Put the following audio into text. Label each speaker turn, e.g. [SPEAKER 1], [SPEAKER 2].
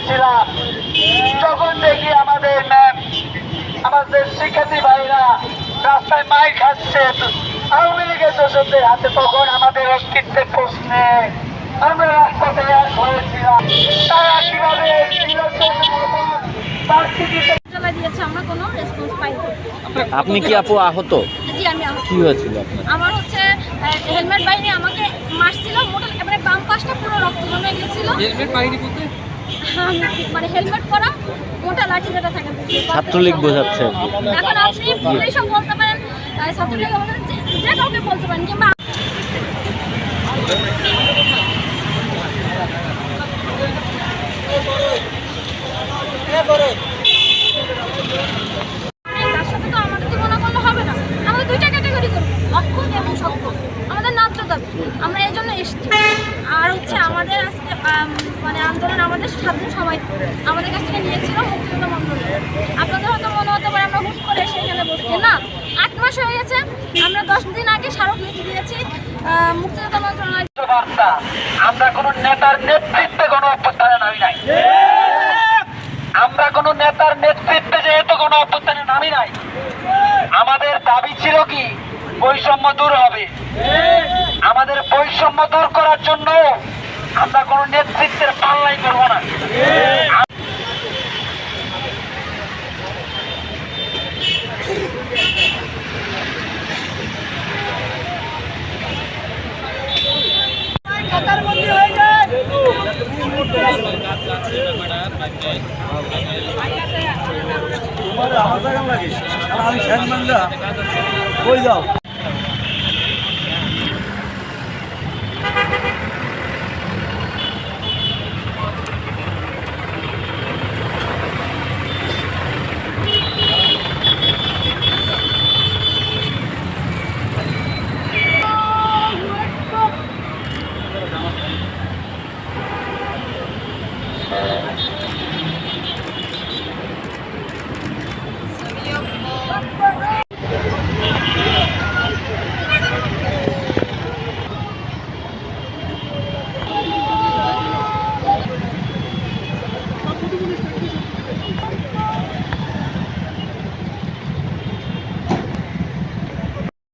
[SPEAKER 1] গিয়েছিলাম। যখন দেখি আমাদের ম্যাম আমাদের শিক্ষার্থী ভাইরা রাস্তায় মাইর খাচ্ছে আওয়ামী লীগের দোষকদের হাতে তখন আমাদের অস্তিত্বের প্রশ্নে আমরা রাজপথে এক হয়েছিলাম তারা কীভাবে
[SPEAKER 2] দিয়েছে আমরা কোনো রেসপন্স পাইনি।
[SPEAKER 3] আপনি কি আপু আহত?
[SPEAKER 2] জি আমি আহত।
[SPEAKER 3] কি হয়েছিল আপনার?
[SPEAKER 2] আমার হচ্ছে হেলমেট বাহিনী আমাকে মারছিল মোটা এবারে বাম পাশটা পুরো রক্ত জমে গেছিল
[SPEAKER 4] হেলমেট বাহিনী বলতে
[SPEAKER 2] মানে হেলমেট পরা মোটা লাঠি যেটা থাকে
[SPEAKER 3] ছাত্রলীগ বোঝাচ্ছে।
[SPEAKER 2] এখন আপনি পুলিশও বলতে পারেন ছাত্রলীগ যে- কাউকে বলতে পারেন কিংবা তার সাথে তো আমাদের তুলনা করলে হবে না আমাদের দুইটা ক্যাটাগরি করব অক্ষম এবং সক্ষম আমাদের ন্যায্য দাবি আমরা এই জন্য এসেছি আর হচ্ছে আমাদের আজকে মানে আন্দোলন আমাদের সাথে সবাই আমাদের কাছ থেকে নিয়েছিল মুক্তিযোদ্ধা মন্ডলী আপনাদের হয়তো মনে হতে পারে আমরা হুট করে এসে এখানে বসছি। না, আট মাস হয়ে গেছে। আমরা দশ দিন আগে স্মারক লিখে দিয়েছি মুক্তিযোদ্ধা মন্ত্রণালয়।
[SPEAKER 1] আমরা কোন নেতার নেতৃত্বে কোনো অভ্যুত্থানে নামি নাই। আমরা কোন নেতার নেতৃত্বে যেহেতু কোনো অভ্যুত্থানে নামি নাই। আমাদের দাবি ছিল কি? বৈষম্য দূর হবে। বৈষম্য দূর করার জন্য আমরা কোন নেতৃত্বের পাল্লাই করব না।
[SPEAKER 5] আমার জায়গা লাগে আমি মানলা কই যাও?